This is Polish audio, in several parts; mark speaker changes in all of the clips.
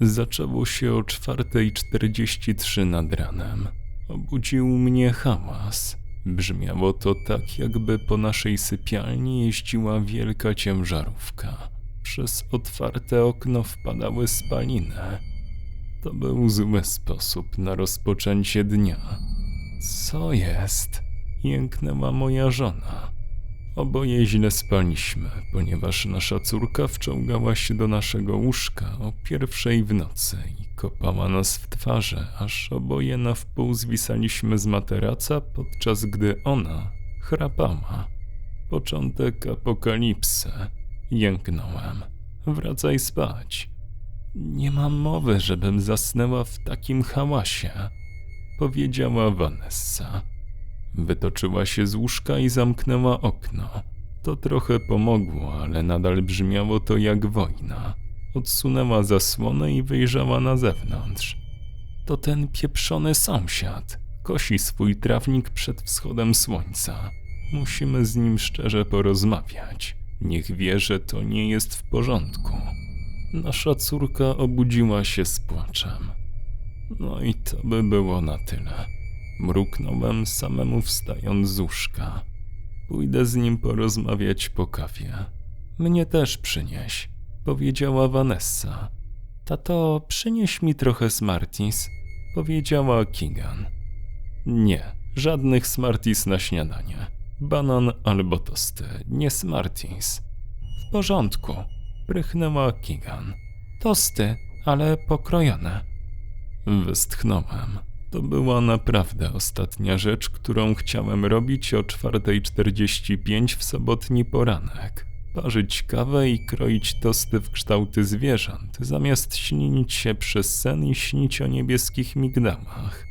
Speaker 1: Zaczęło się o 4.43 nad ranem. Obudził mnie hałas. Brzmiało to tak, jakby po naszej sypialni jeździła wielka ciężarówka. Przez otwarte okno wpadały spaliny. To był zły sposób na rozpoczęcie dnia. Co jest? Jęknęła moja żona. Oboje źle spaliśmy, ponieważ nasza córka wciągała się do naszego łóżka o pierwszej w nocy i kopała nas w twarze, aż oboje na wpół zwisaliśmy z materaca, podczas gdy ona chrapała. Początek apokalipsy. Jęknąłem. Wracaj spać. Nie mam mowy, żebym zasnęła w takim hałasie, powiedziała Vanessa. Wytoczyła się z łóżka i zamknęła okno. To trochę pomogło, ale nadal brzmiało to jak wojna. Odsunęła zasłonę i wyjrzała na zewnątrz. To ten pieprzony sąsiad. Kosi swój trawnik przed wschodem słońca. Musimy z nim szczerze porozmawiać. Niech wie, że to nie jest w porządku. Nasza córka obudziła się z płaczem. No i to by było na tyle. Mruknąłem samemu wstając z łóżka. Pójdę z nim porozmawiać po kawie. Mnie też przynieś, powiedziała Vanessa. Tato, przynieś mi trochę Smarties, powiedziała Keegan. Nie, żadnych Smarties na śniadanie. Banan albo tosty, nie Smarties. W porządku, prychnęła Keegan. Tosty, ale pokrojone. Westchnąłem. To była naprawdę ostatnia rzecz, którą chciałem robić o 4.45 w sobotni poranek. Parzyć kawę i kroić tosty w kształty zwierząt, zamiast śnić się przez sen i śnić o niebieskich migdałach.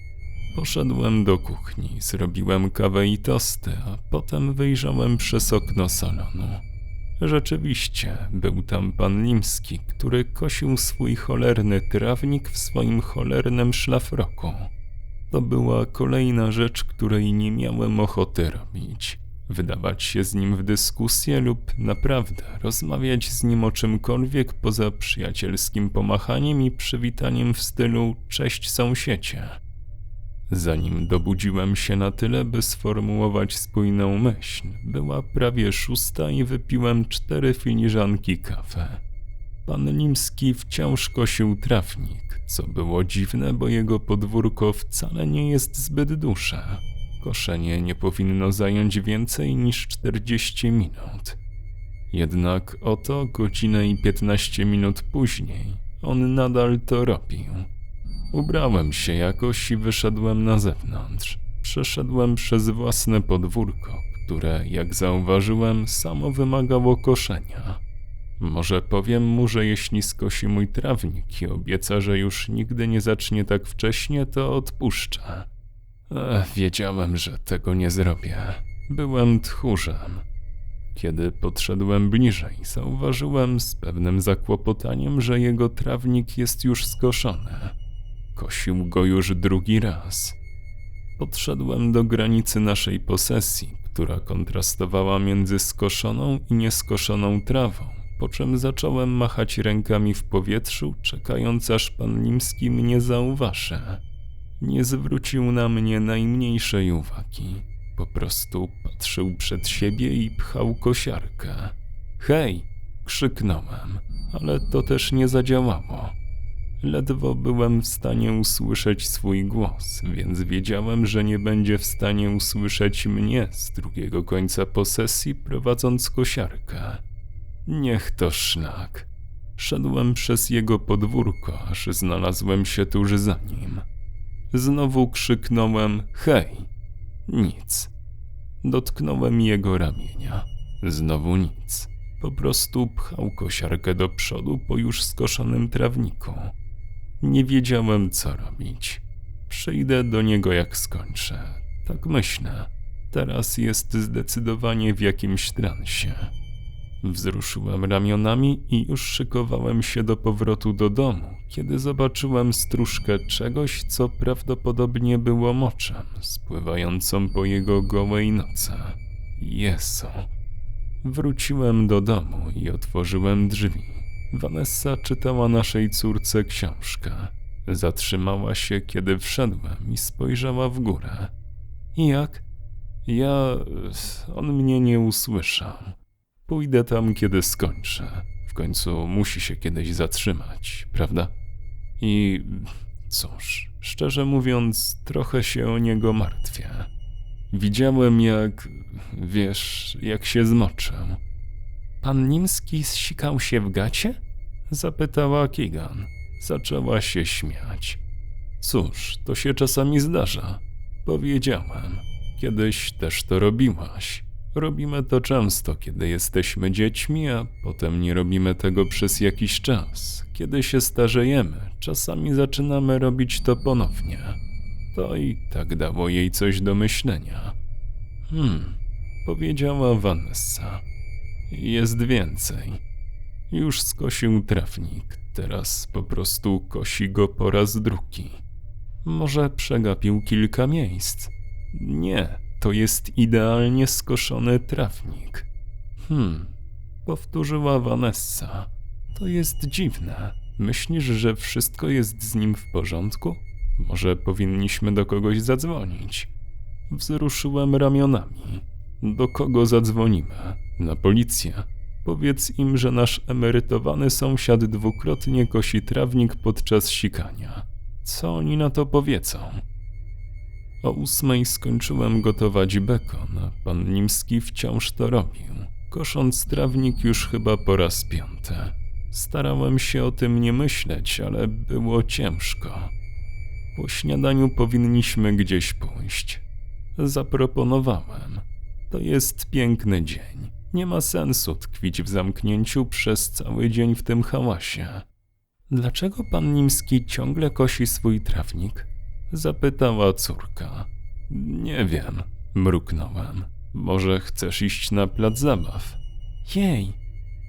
Speaker 1: Poszedłem do kuchni, zrobiłem kawę i tosty, a potem wyjrzałem przez okno salonu. Rzeczywiście, był tam pan Limski, który kosił swój cholerny trawnik w swoim cholernym szlafroku. To była kolejna rzecz, której nie miałem ochoty robić. Wydawać się z nim w dyskusję lub naprawdę rozmawiać z nim o czymkolwiek poza przyjacielskim pomachaniem i przywitaniem w stylu cześć sąsiecie. Zanim dobudziłem się na tyle, by sformułować spójną myśl, była prawie szósta i wypiłem cztery filiżanki kawy. Pan Limski wciąż kosił trawnik, co było dziwne, bo jego podwórko wcale nie jest zbyt duże. Koszenie nie powinno zająć więcej niż 40 minut. Jednak oto godzinę i 15 minut później on nadal to robił. Ubrałem się jakoś i wyszedłem na zewnątrz. Przeszedłem przez własne podwórko, które, jak zauważyłem, samo wymagało koszenia. Może powiem mu, że jeśli skosi mój trawnik i obieca, że już nigdy nie zacznie tak wcześnie, to odpuszczę. Ech, wiedziałem, że tego nie zrobię. Byłem tchórzem. Kiedy podszedłem bliżej, zauważyłem z pewnym zakłopotaniem, że jego trawnik jest już skoszony. Kosił go już drugi raz. Podszedłem do granicy naszej posesji, która kontrastowała między skoszoną i nieskoszoną trawą, po czym zacząłem machać rękami w powietrzu, czekając aż pan Limski mnie zauważy. Nie zwrócił na mnie najmniejszej uwagi. Po prostu patrzył przed siebie i pchał kosiarkę. Hej! krzyknąłem, ale to też nie zadziałało. Ledwo byłem w stanie usłyszeć swój głos, więc wiedziałem, że nie będzie w stanie usłyszeć mnie z drugiego końca posesji prowadząc kosiarkę. Niech to szlak. Szedłem przez jego podwórko, aż znalazłem się tuż za nim. Znowu krzyknąłem hej. Nic. Dotknąłem jego ramienia. Znowu nic. Po prostu pchał kosiarkę do przodu po już skoszonym trawniku. Nie wiedziałem, co robić. Przyjdę do niego, jak skończę. Tak myślę. Teraz jest zdecydowanie w jakimś transie. Wzruszyłem ramionami i już szykowałem się do powrotu do domu, kiedy zobaczyłem stróżkę czegoś, co prawdopodobnie było moczem, spływającą po jego gołej noce. Jesu. Wróciłem do domu i otworzyłem drzwi. Vanessa czytała naszej córce książkę. Zatrzymała się, kiedy wszedłem i spojrzała w górę. Jak? Ja. On mnie nie usłyszał. Pójdę tam, kiedy skończę. W końcu musi się kiedyś zatrzymać, prawda? I cóż, szczerze mówiąc, trochę się o niego martwię. Widziałem, jak. wiesz, jak się zmoczył. Pan Nimski zsikał się w gacie? Zapytała Kigan. Zaczęła się śmiać. Cóż, to się czasami zdarza. Powiedziałem. Kiedyś też to robiłaś. Robimy to często, kiedy jesteśmy dziećmi, a potem nie robimy tego przez jakiś czas. Kiedy się starzejemy, czasami zaczynamy robić to ponownie. To i tak dało jej coś do myślenia. Hmm, powiedziała Vanessa. Jest więcej. Już skosił trawnik, teraz po prostu kosi go po raz drugi. Może przegapił kilka miejsc. Nie, to jest idealnie skoszony trawnik. Hmm, powtórzyła Vanessa. To jest dziwne. Myślisz, że wszystko jest z nim w porządku? Może powinniśmy do kogoś zadzwonić? Wzruszyłem ramionami. Do kogo zadzwonimy? Na policję. Powiedz im, że nasz emerytowany sąsiad dwukrotnie kosi trawnik podczas sikania. Co oni na to powiedzą? O ósmej skończyłem gotować bekon, a pan Nimski wciąż to robił, kosząc trawnik już chyba po raz piąty. Starałem się o tym nie myśleć, ale było ciężko. Po śniadaniu powinniśmy gdzieś pójść. Zaproponowałem. To jest piękny dzień. Nie ma sensu tkwić w zamknięciu przez cały dzień w tym hałasie. Dlaczego pan Nimski ciągle kosi swój trawnik? Zapytała córka. Nie wiem, mruknąłem. Może chcesz iść na plac zabaw? Jej,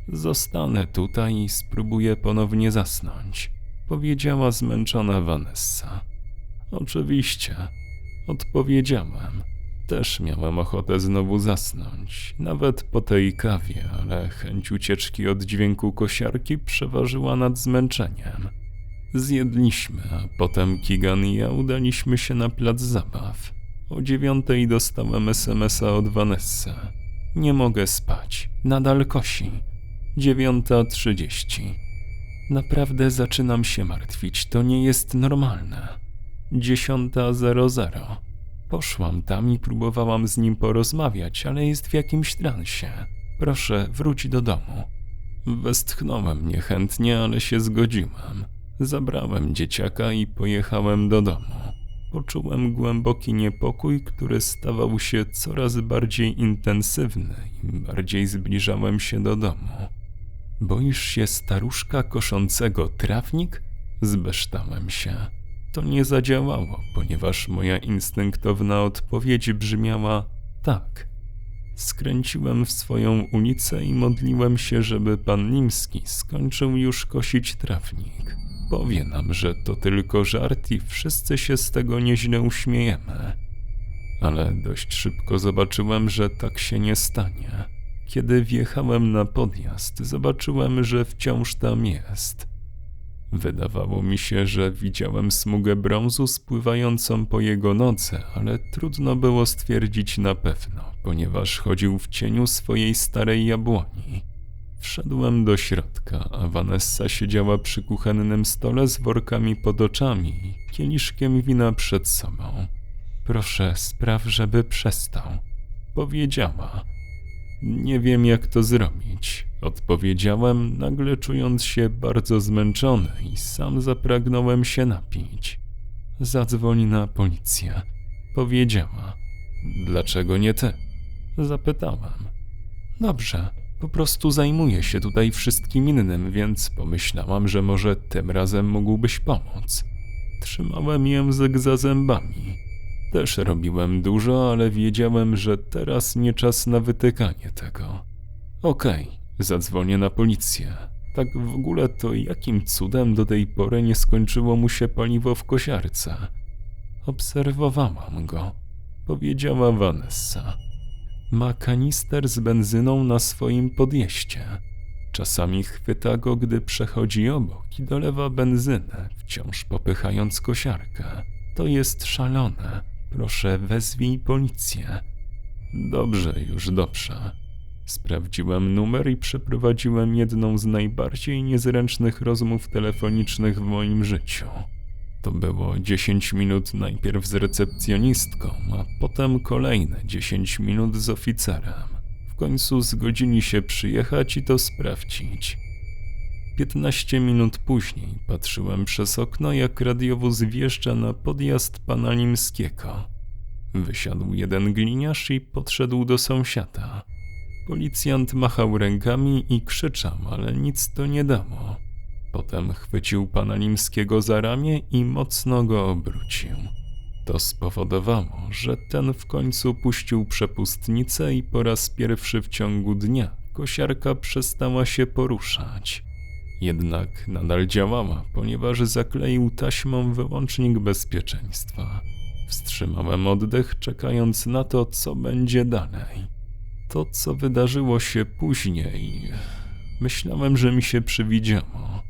Speaker 1: zostanę tutaj i spróbuję ponownie zasnąć, powiedziała zmęczona Vanessa. Oczywiście, odpowiedziałem. Też miałem ochotę znowu zasnąć, nawet po tej kawie, ale chęć ucieczki od dźwięku kosiarki przeważyła nad zmęczeniem. Zjedliśmy, a potem Kigan i ja udaliśmy się na plac zabaw. O dziewiątej dostałem SMS-a od Vanessa. Nie mogę spać, nadal kosi. Dziewiąta trzydzieści. Naprawdę zaczynam się martwić, to nie jest normalne. Dziesiąta zero zero. Poszłam tam i próbowałam z nim porozmawiać, ale jest w jakimś transie. Proszę, wróć do domu. Westchnąłem niechętnie, ale się zgodziłem. Zabrałem dzieciaka i pojechałem do domu. Poczułem głęboki niepokój, który stawał się coraz bardziej intensywny, im bardziej zbliżałem się do domu. Boisz się staruszka koszącego trawnik? Zbeształem się. To nie zadziałało, ponieważ moja instynktowna odpowiedź brzmiała tak. Skręciłem w swoją ulicę i modliłem się, żeby pan Nimski skończył już kosić trawnik. Powie nam, że to tylko żart i wszyscy się z tego nieźle uśmiejemy. Ale dość szybko zobaczyłem, że tak się nie stanie. Kiedy wjechałem na podjazd, zobaczyłem, że wciąż tam jest. Wydawało mi się, że widziałem smugę brązu spływającą po jego nodze, ale trudno było stwierdzić na pewno, ponieważ chodził w cieniu swojej starej jabłoni. Wszedłem do środka, a Vanessa siedziała przy kuchennym stole z workami pod oczami i kieliszkiem wina przed sobą. Proszę, spraw, żeby przestał. Powiedziała. Nie wiem, jak to zrobić. Odpowiedziałem, nagle czując się bardzo zmęczony i sam zapragnąłem się napić. Zadzwoń na policję. Powiedziała. Dlaczego nie ty? Zapytałem. Dobrze, po prostu zajmuję się tutaj wszystkim innym, więc pomyślałam, że może tym razem mógłbyś pomóc. Trzymałem język za zębami. Też robiłem dużo, ale wiedziałem, że teraz nie czas na wytykanie tego. Okej, okay, zadzwonię na policję. Tak w ogóle to jakim cudem do tej pory nie skończyło mu się paliwo w kosiarce? Obserwowałam go, powiedziała Vanessa. Ma kanister z benzyną na swoim podjeździe. Czasami chwyta go, gdy przechodzi obok i dolewa benzynę, wciąż popychając kosiarkę. To jest szalone. Proszę, wezwij policję. Dobrze, już dobrze. Sprawdziłem numer i przeprowadziłem jedną z najbardziej niezręcznych rozmów telefonicznych w moim życiu. To było 10 minut najpierw z recepcjonistką, a potem kolejne 10 minut z oficerem. W końcu zgodzili się przyjechać i to sprawdzić. 15 minut później patrzyłem przez okno, jak radiowóz wjeżdża na podjazd pana Limskiego. Wysiadł jeden gliniarz i podszedł do sąsiada. Policjant machał rękami i krzyczał, ale nic to nie dało. Potem chwycił pana Limskiego za ramię i mocno go obrócił. To spowodowało, że ten w końcu puścił przepustnicę i po raz pierwszy w ciągu dnia kosiarka przestała się poruszać. Jednak nadal działała, ponieważ zakleił taśmą wyłącznik bezpieczeństwa. Wstrzymałem oddech, czekając na to, co będzie dalej. To, co wydarzyło się później, myślałem, że mi się przywidziało.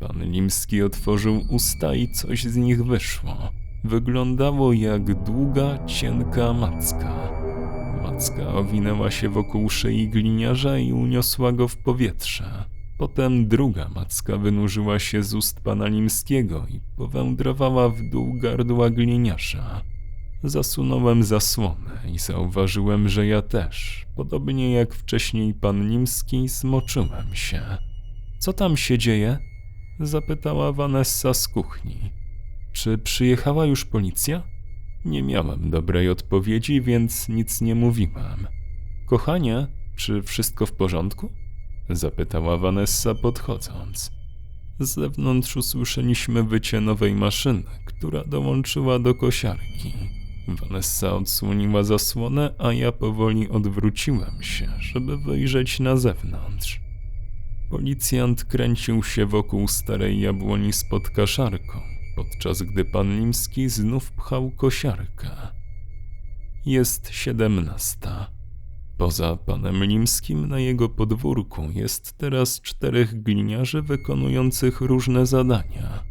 Speaker 1: Pan Limski otworzył usta i coś z nich wyszło. Wyglądało jak długa, cienka macka. Macka owinęła się wokół szyi gliniarza i uniosła go w powietrze. Potem druga macka wynurzyła się z ust pana Limskiego i powędrowała w dół gardła gliniarza. Zasunąłem zasłonę i zauważyłem, że ja też, podobnie jak wcześniej pan Nimski, zmoczyłem się. Co tam się dzieje? Zapytała Vanessa z kuchni. Czy przyjechała już policja? Nie miałem dobrej odpowiedzi, więc nic nie mówiłem. Kochanie, czy wszystko w porządku? Zapytała Vanessa podchodząc. Z zewnątrz usłyszeliśmy wycie nowej maszyny, która dołączyła do kosiarki. Vanessa odsłoniła zasłonę, a ja powoli odwróciłem się, żeby wyjrzeć na zewnątrz. Policjant kręcił się wokół starej jabłoni z podkaszarką, podczas gdy pan Limski znów pchał kosiarkę. Jest siedemnasta. Poza panem Limskim na jego podwórku jest teraz czterech gliniarzy wykonujących różne zadania.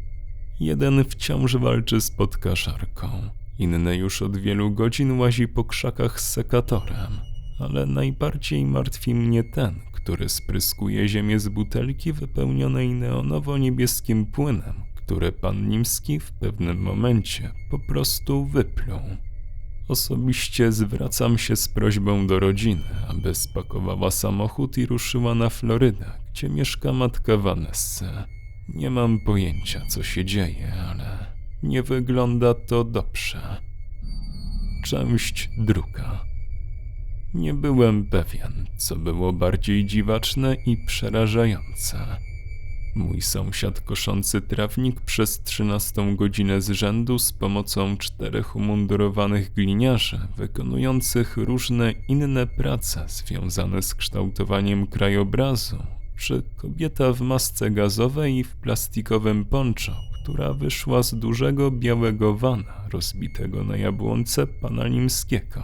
Speaker 1: Jeden wciąż walczy z podkaszarką, inny już od wielu godzin łazi po krzakach z sekatorem, ale najbardziej martwi mnie ten, który spryskuje ziemię z butelki wypełnionej neonowo-niebieskim płynem, które pan Nimski w pewnym momencie po prostu wypluł. Osobiście zwracam się z prośbą do rodziny, aby spakowała samochód i ruszyła na Florydę, gdzie mieszka matka Vanessy. Nie mam pojęcia, co się dzieje, ale nie wygląda to dobrze. Część druga. Nie byłem pewien, co było bardziej dziwaczne i przerażające. Mój sąsiad koszący trawnik przez trzynastą godzinę z rzędu z pomocą czterech umundurowanych gliniarzy wykonujących różne inne prace związane z kształtowaniem krajobrazu, czy kobieta w masce gazowej i w plastikowym poncho, która wyszła z dużego białego wana rozbitego na jabłonce pana Limskiego.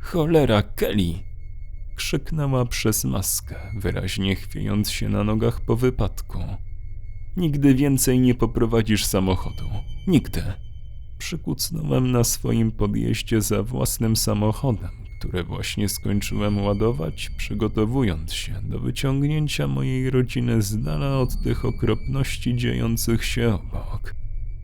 Speaker 1: Cholera, Kelly! Krzyknęła przez maskę, wyraźnie chwiejąc się na nogach po wypadku. Nigdy więcej nie poprowadzisz samochodu. Nigdy. Przykucnąłem na swoim podjeździe za własnym samochodem, które właśnie skończyłem ładować, przygotowując się do wyciągnięcia mojej rodziny z dala od tych okropności dziejących się obok.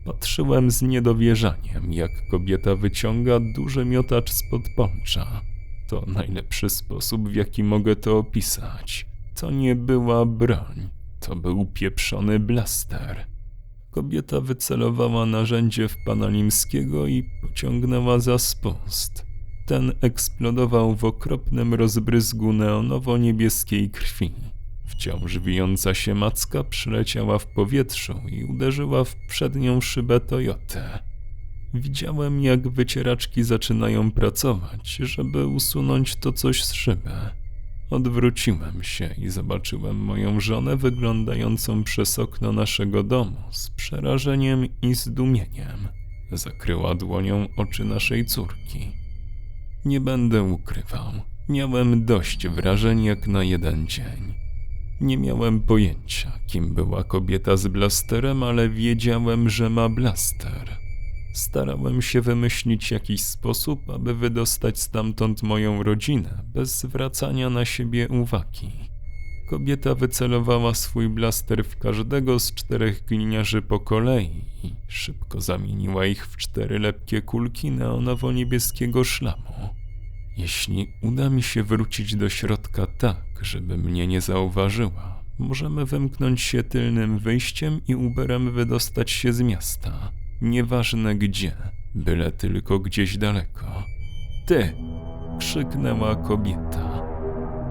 Speaker 1: Patrzyłem z niedowierzaniem, jak kobieta wyciąga duży miotacz spod poncza. To najlepszy sposób, w jaki mogę to opisać. To nie była broń, to był pieprzony blaster. Kobieta wycelowała narzędzie w pana Limskiego i pociągnęła za spust. Ten eksplodował w okropnym rozbryzgu neonowo-niebieskiej krwi. Wciąż wijąca się macka przyleciała w powietrzu i uderzyła w przednią szybę Toyoty. Widziałem, jak wycieraczki zaczynają pracować, żeby usunąć to coś z szyby. Odwróciłem się i zobaczyłem moją żonę wyglądającą przez okno naszego domu z przerażeniem i zdumieniem. Zakryła dłonią oczy naszej córki. Nie będę ukrywał, miałem dość wrażeń jak na jeden dzień. Nie miałem pojęcia, kim była kobieta z blasterem, ale wiedziałem, że ma blaster. Starałem się wymyślić jakiś sposób, aby wydostać stamtąd moją rodzinę, bez zwracania na siebie uwagi. Kobieta wycelowała swój blaster w każdego z czterech gliniarzy po kolei i szybko zamieniła ich w cztery lepkie kulki neonowo-niebieskiego szlamu. Jeśli uda mi się wrócić do środka tak, żeby mnie nie zauważyła, możemy wymknąć się tylnym wyjściem i Uberem wydostać się z miasta. Nieważne gdzie, byle tylko gdzieś daleko. Ty! krzyknęła kobieta.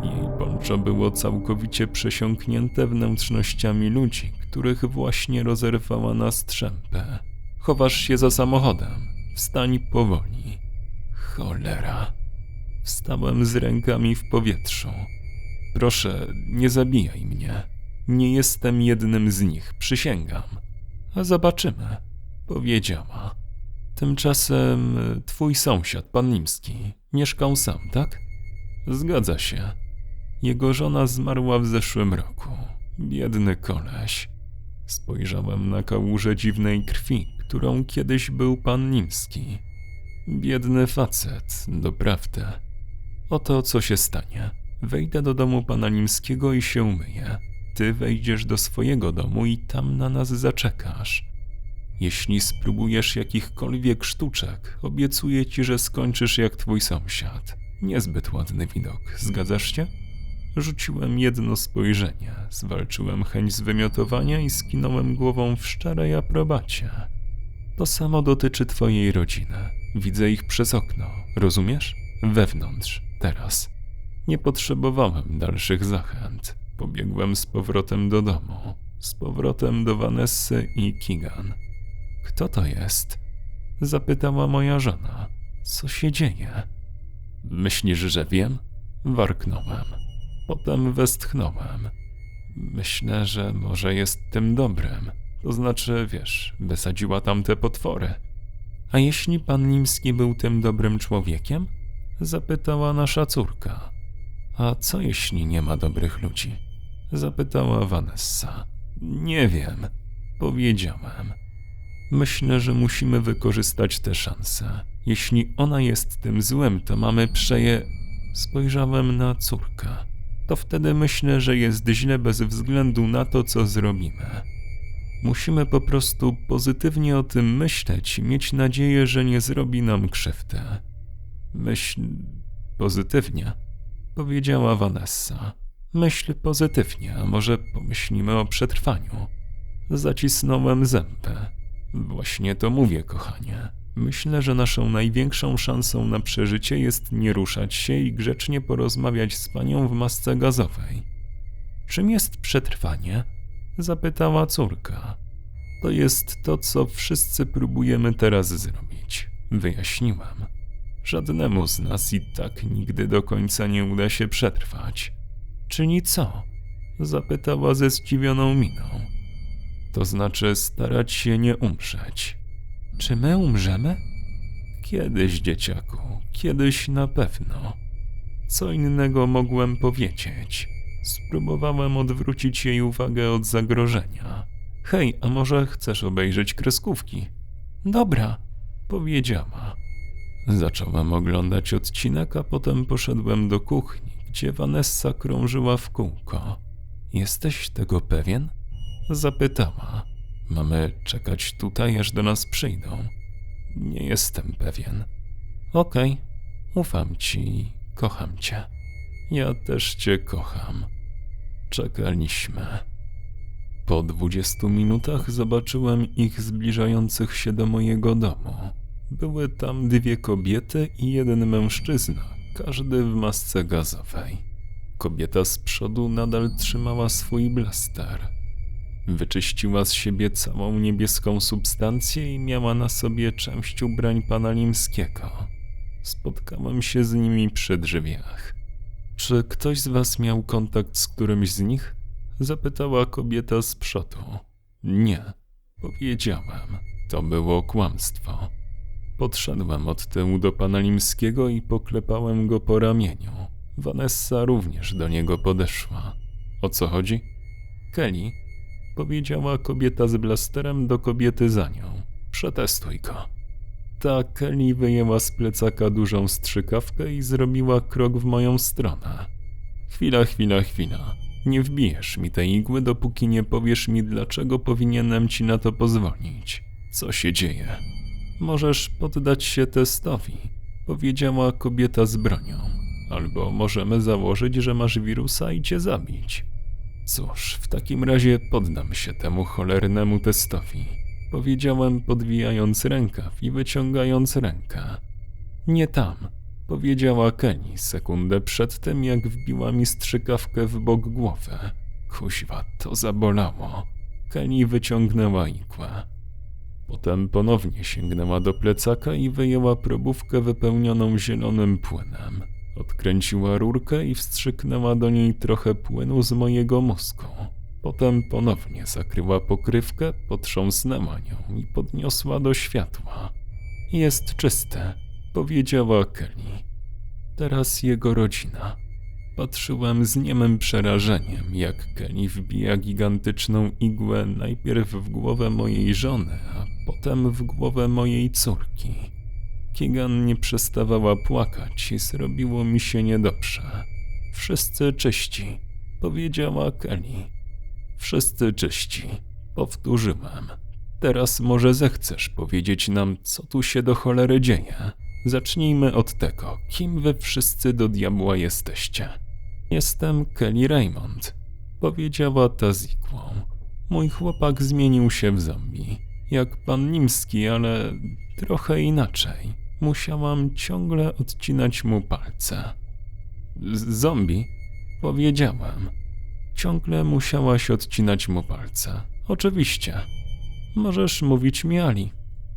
Speaker 1: Jej ponczo było całkowicie przesiąknięte wnętrznościami ludzi, których właśnie rozerwała na strzępę. Chowasz się za samochodem. Wstań powoli. Cholera. Wstałem z rękami w powietrzu. Proszę, nie zabijaj mnie. Nie jestem jednym z nich, przysięgam. A zobaczymy, powiedziała. Tymczasem twój sąsiad, pan Nimski, mieszkał sam, tak? Zgadza się. Jego żona zmarła w zeszłym roku. Biedny koleś. Spojrzałem na kałużę dziwnej krwi, którą kiedyś był pan Nimski. Biedny facet, doprawdy. Oto co się stanie. Wejdę do domu pana Nimskiego i się umyję. Ty wejdziesz do swojego domu i tam na nas zaczekasz. Jeśli spróbujesz jakichkolwiek sztuczek, obiecuję ci, że skończysz jak twój sąsiad. Niezbyt ładny widok, zgadzasz się? Rzuciłem jedno spojrzenie, zwalczyłem chęć zwymiotowania i skinąłem głową w szczerej aprobacie. To samo dotyczy twojej rodziny. Widzę ich przez okno, rozumiesz? Wewnątrz, teraz. Nie potrzebowałem dalszych zachęt. Pobiegłem z powrotem do domu, z powrotem do Vanessy i Kigan. Kto to jest? Zapytała moja żona. Co się dzieje? Myślisz, że wiem? Warknąłem. Potem westchnąłem. Myślę, że może jest tym dobrym. To znaczy, wiesz, wysadziła tam te potwory. A jeśli pan Nimski był tym dobrym człowiekiem? Zapytała nasza córka. A co jeśli nie ma dobrych ludzi? Zapytała Vanessa. Nie wiem, powiedziałem. Myślę, że musimy wykorzystać tę szansę. Jeśli ona jest tym złem, to mamy przeje. Spojrzałem na córkę. To wtedy myślę, że jest źle bez względu na to, co zrobimy. Musimy po prostu pozytywnie o tym myśleć i mieć nadzieję, że nie zrobi nam krzywdy. Myśl pozytywnie, powiedziała Vanessa. Myśl pozytywnie, a może pomyślimy o przetrwaniu. Zacisnąłem zęby. Właśnie to mówię, kochanie. Myślę, że naszą największą szansą na przeżycie jest nie ruszać się i grzecznie porozmawiać z panią w masce gazowej. Czym jest przetrwanie? Zapytała córka. To jest to, co wszyscy próbujemy teraz zrobić. Wyjaśniłam. Żadnemu z nas i tak nigdy do końca nie uda się przetrwać. Czyli co? Zapytała ze zdziwioną miną. To znaczy starać się nie umrzeć. Czy my umrzemy? Kiedyś, dzieciaku, kiedyś na pewno. Co innego mogłem powiedzieć? Spróbowałem odwrócić jej uwagę od zagrożenia. Hej, a może chcesz obejrzeć kreskówki? Dobra, powiedziała. Zacząłem oglądać odcinek, a potem poszedłem do kuchni, gdzie Vanessa krążyła w kółko. Jesteś tego pewien? Zapytała. Mamy czekać tutaj, aż do nas przyjdą. Nie jestem pewien. Okej, okay. ufam ci, kocham cię. Ja też cię kocham. Czekaliśmy. Po dwudziestu minutach zobaczyłem ich zbliżających się do mojego domu. Były tam dwie kobiety i jeden mężczyzna, każdy w masce gazowej. Kobieta z przodu nadal trzymała swój blaster. Wyczyściła z siebie całą niebieską substancję i miała na sobie część ubrań pana Limskiego. Spotkałem się z nimi przy drzwiach. Czy ktoś z was miał kontakt z którymś z nich? Zapytała kobieta z przodu. Nie, powiedziałem. To było kłamstwo. Podszedłem od tyłu do pana Limskiego i poklepałem go po ramieniu. Vanessa również do niego podeszła. O co chodzi? Kelly, powiedziała kobieta z blasterem do kobiety za nią. Przetestuj go. Ta Kelly wyjęła z plecaka dużą strzykawkę i zrobiła krok w moją stronę. Chwila, chwila, chwila. Nie wbijesz mi tej igły, dopóki nie powiesz mi, dlaczego powinienem ci na to pozwolić. Co się dzieje? Możesz poddać się testowi, powiedziała kobieta z bronią. Albo możemy założyć, że masz wirusa i cię zabić. Cóż, w takim razie poddam się temu cholernemu testowi, powiedziałem podwijając rękaw i wyciągając rękę. Nie tam, powiedziała Kenny sekundę przed tym, jak wbiła mi strzykawkę w bok głowy. Kuźwa, to zabolało. Kenny wyciągnęła igłę. Potem ponownie sięgnęła do plecaka i wyjęła probówkę wypełnioną zielonym płynem. Odkręciła rurkę i wstrzyknęła do niej trochę płynu z mojego mózgu. Potem ponownie zakryła pokrywkę, potrząsnęła nią i podniosła do światła. Jest czyste, powiedziała Kelly. Teraz jego rodzina. Patrzyłem z niemym przerażeniem, jak Kelly wbija gigantyczną igłę najpierw w głowę mojej żony, a potem w głowę mojej córki. Keegan nie przestawała płakać i zrobiło mi się niedobrze. Wszyscy czyści, powiedziała Kelly. Wszyscy czyści, powtórzyłem. Teraz może zechcesz powiedzieć nam, co tu się do cholery dzieje. Zacznijmy od tego, kim wy wszyscy do diabła jesteście. Jestem Kelly Raymond, powiedziała ta z igłą. Mój chłopak zmienił się w zombie, jak pan Nimski, ale trochę inaczej. Musiałam ciągle odcinać mu palce. Zombie? Powiedziałam. Ciągle musiałaś odcinać mu palce. Oczywiście. Możesz mówić mi Ali,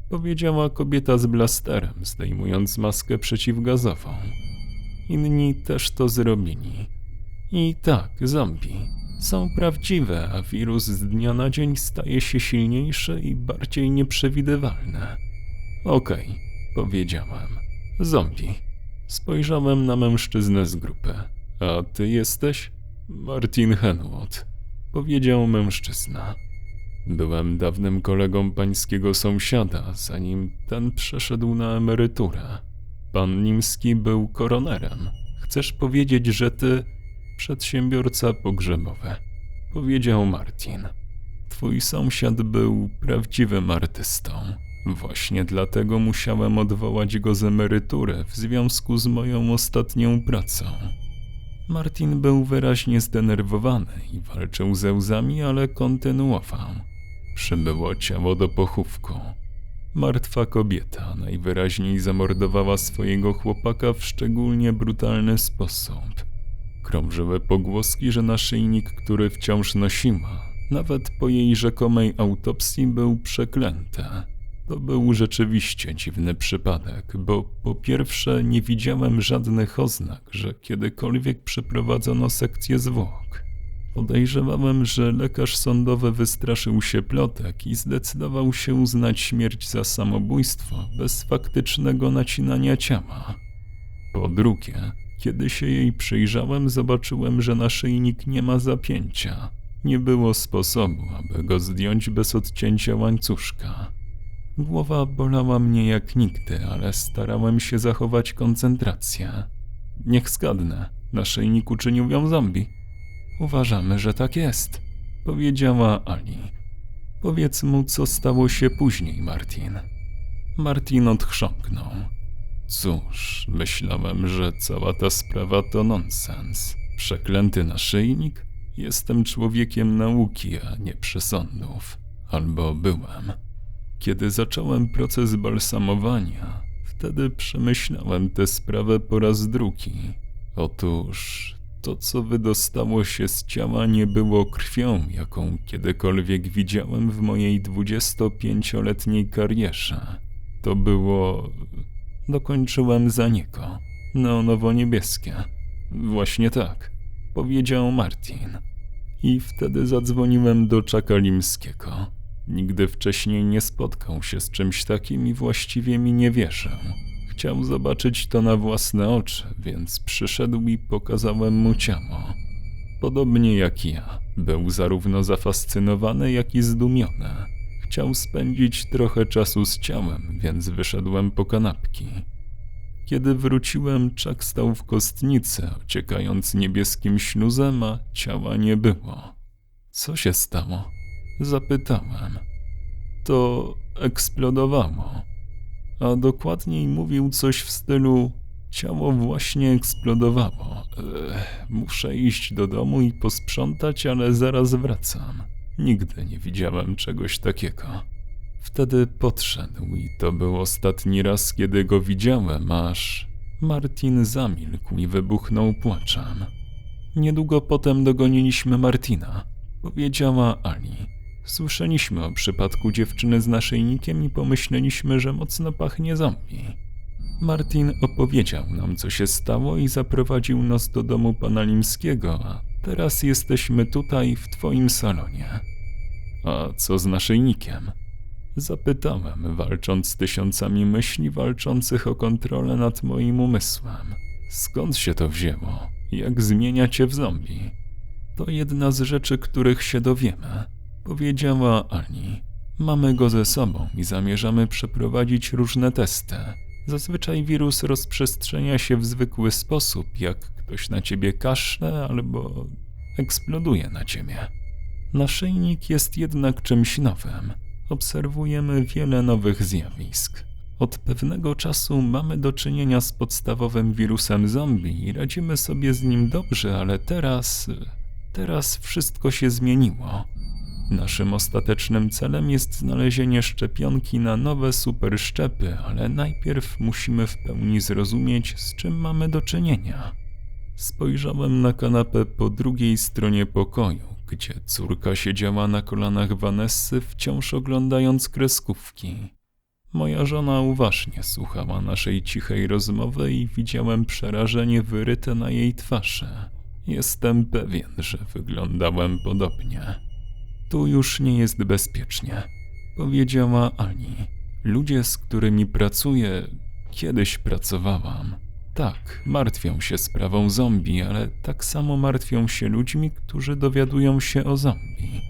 Speaker 1: powiedziała kobieta z blasterem, zdejmując maskę przeciwgazową. Inni też to zrobili. I tak, zombie są prawdziwe, a wirus z dnia na dzień staje się silniejszy i bardziej nieprzewidywalny. Okej, okay, powiedziałem. Zombie. Spojrzałem na mężczyznę z grupy. A ty jesteś? Martin Henwood, powiedział mężczyzna. Byłem dawnym kolegą pańskiego sąsiada, zanim ten przeszedł na emeryturę. Pan Nimski był koronerem. Chcesz powiedzieć, że ty przedsiębiorca pogrzebowy, powiedział Martin. Twój sąsiad był prawdziwym artystą. Właśnie dlatego musiałem odwołać go z emerytury w związku z moją ostatnią pracą. Martin był wyraźnie zdenerwowany i walczył ze łzami, ale kontynuował. Przybyło ciało do pochówku. Martwa kobieta najwyraźniej zamordowała swojego chłopaka w szczególnie brutalny sposób. Krążyły pogłoski, że naszyjnik, który wciąż nosiła, nawet po jej rzekomej autopsji był przeklęty. To był rzeczywiście dziwny przypadek, bo po pierwsze nie widziałem żadnych oznak, że kiedykolwiek przeprowadzono sekcję zwłok. Podejrzewałem, że lekarz sądowy wystraszył się plotek i zdecydował się uznać śmierć za samobójstwo bez faktycznego nacinania ciała. Po drugie, kiedy się jej przyjrzałem, zobaczyłem, że naszyjnik nie ma zapięcia. Nie było sposobu, aby go zdjąć bez odcięcia łańcuszka. Głowa bolała mnie jak nigdy, ale starałem się zachować koncentrację. Niech zgadnę, naszyjnik uczynił ją zombie. Uważamy, że tak jest, powiedziała Ali. Powiedz mu, co stało się później, Martin. Martin odchrząknął. Cóż, myślałem, że cała ta sprawa to nonsens. Przeklęty naszyjnik? Jestem człowiekiem nauki, a nie przesądów. Albo byłem. Kiedy zacząłem proces balsamowania, wtedy przemyślałem tę sprawę po raz drugi. Otóż to, co wydostało się z ciała, nie było krwią, jaką kiedykolwiek widziałem w mojej 25-letniej karierze. To było Dokończyłem za niego. Neonowo-niebieskie. Właśnie tak, powiedział Martin. I wtedy zadzwoniłem do Czakalimskiego. Nigdy wcześniej nie spotkał się z czymś takim i właściwie mi nie wierzył. Chciał zobaczyć to na własne oczy, więc przyszedł i pokazałem mu ciało. Podobnie jak ja, był zarówno zafascynowany, jak i zdumiony. Chciał spędzić trochę czasu z ciałem, więc wyszedłem po kanapki. Kiedy wróciłem, czak stał w kostnicy, ociekając niebieskim śluzem, a ciała nie było. Co się stało? Zapytałem. To eksplodowało. A dokładniej mówił coś w stylu: Ciało właśnie eksplodowało. Ech, muszę iść do domu i posprzątać, ale zaraz wracam. Nigdy nie widziałem czegoś takiego. Wtedy podszedł i to był ostatni raz, kiedy go widziałem, aż Martin zamilkł i wybuchnął płaczem. Niedługo potem dogoniliśmy Martina, powiedziała Ali. Słyszeliśmy o przypadku dziewczyny z naszyjnikiem i pomyśleliśmy, że mocno pachnie zombie. Martin opowiedział nam, co się stało i zaprowadził nas do domu pana Limskiego, a teraz jesteśmy tutaj w twoim salonie. A co z naszyjnikiem? Zapytałem, walcząc z tysiącami myśli walczących o kontrolę nad moim umysłem. Skąd się to wzięło? Jak zmienia cię w zombie? To jedna z rzeczy, których się dowiemy, powiedziała Ani. Mamy go ze sobą i zamierzamy przeprowadzić różne testy. Zazwyczaj wirus rozprzestrzenia się w zwykły sposób, jak ktoś na ciebie kaszle albo eksploduje na ciebie. Naszyjnik jest jednak czymś nowym. Obserwujemy wiele nowych zjawisk. Od pewnego czasu mamy do czynienia z podstawowym wirusem zombie i radzimy sobie z nim dobrze, ale teraz. teraz wszystko się zmieniło. Naszym ostatecznym celem jest znalezienie szczepionki na nowe superszczepy, ale najpierw musimy w pełni zrozumieć, z czym mamy do czynienia. Spojrzałem na kanapę po drugiej stronie pokoju, gdzie córka siedziała na kolanach Vanessy, wciąż oglądając kreskówki. Moja żona uważnie słuchała naszej cichej rozmowy i widziałem przerażenie wyryte na jej twarzy. Jestem pewien, że wyglądałem podobnie. Tu już nie jest bezpiecznie, powiedziała Ani. Ludzie, z którymi pracuję, kiedyś pracowałam. Tak, martwią się sprawą zombie, ale tak samo martwią się ludźmi, którzy dowiadują się o zombie.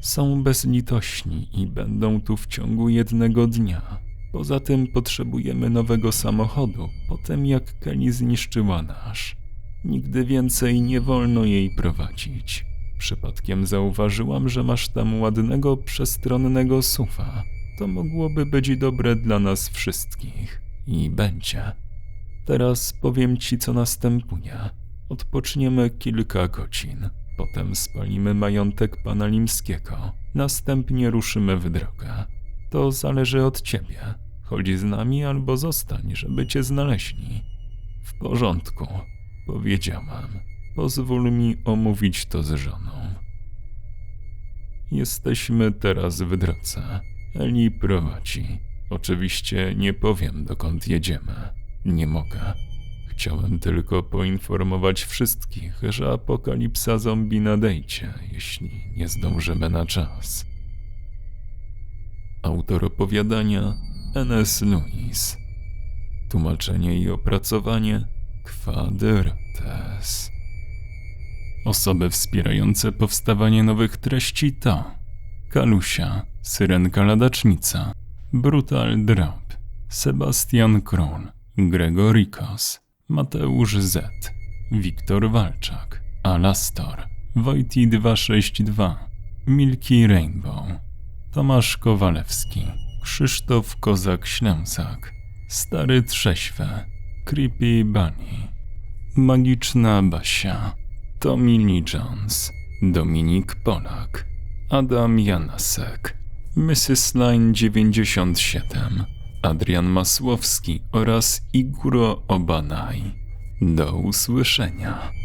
Speaker 1: Są bezlitośni i będą tu w ciągu jednego dnia. Poza tym potrzebujemy nowego samochodu, po tym jak Kelly zniszczyła nasz. Nigdy więcej nie wolno jej prowadzić. Przypadkiem zauważyłam, że masz tam ładnego, przestronnego sufa. To mogłoby być dobre dla nas wszystkich. I będzie. Teraz powiem ci, co następuje. Odpoczniemy kilka godzin. Potem spalimy majątek pana Limskiego. Następnie ruszymy w drogę. To zależy od ciebie. Chodź z nami albo zostań, żeby cię znaleźli. W porządku, powiedziałam. Pozwól mi omówić to z żoną. Jesteśmy teraz w drodze. Eli prowadzi. Oczywiście nie powiem, dokąd jedziemy. Nie mogę. Chciałem tylko poinformować wszystkich, że apokalipsa zombie nadejdzie, jeśli nie zdążymy na czas. Autor opowiadania N.S. Lewis. Tłumaczenie i opracowanie Quadrantes. Osoby wspierające powstawanie nowych treści to Kalusia, Syrenka Ladacznica, Brutal Drop, Sebastian Król, Gregorikos, Mateusz Z, Wiktor Walczak, Alastor, Wojti 262, Milki Rainbow, Tomasz Kowalewski, Krzysztof Kozak-Ślęsak, Stary Trześwe, Creepy Bunny, Magiczna Basia, Tommy Lee Jones, Dominik Polak, Adam Janasek, Mrs. Line 97, Adrian Masłowski oraz Iguro Obanaj. Do usłyszenia.